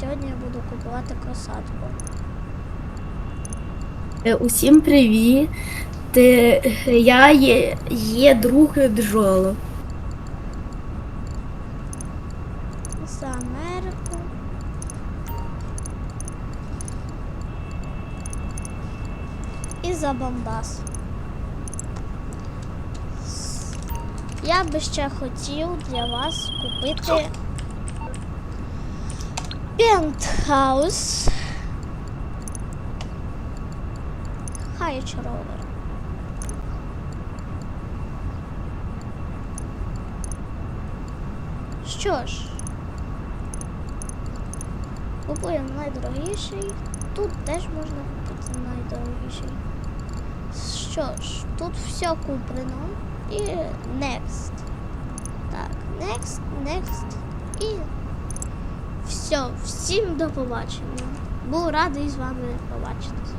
сьогодні я буду купувати косатку. Е, Усім привіт. Я є, є друг Джоло. За Америку. І за Бомбас. Я би ще хотів для вас купити пентхаус. Хайч ровер. Що ж, Купуємо найдорогіший. Тут теж можна купити найдорогіший. Що ж, тут все куплено. І next. Так, next, next. І все. Всім до побачення. Був радий з вами побачитися.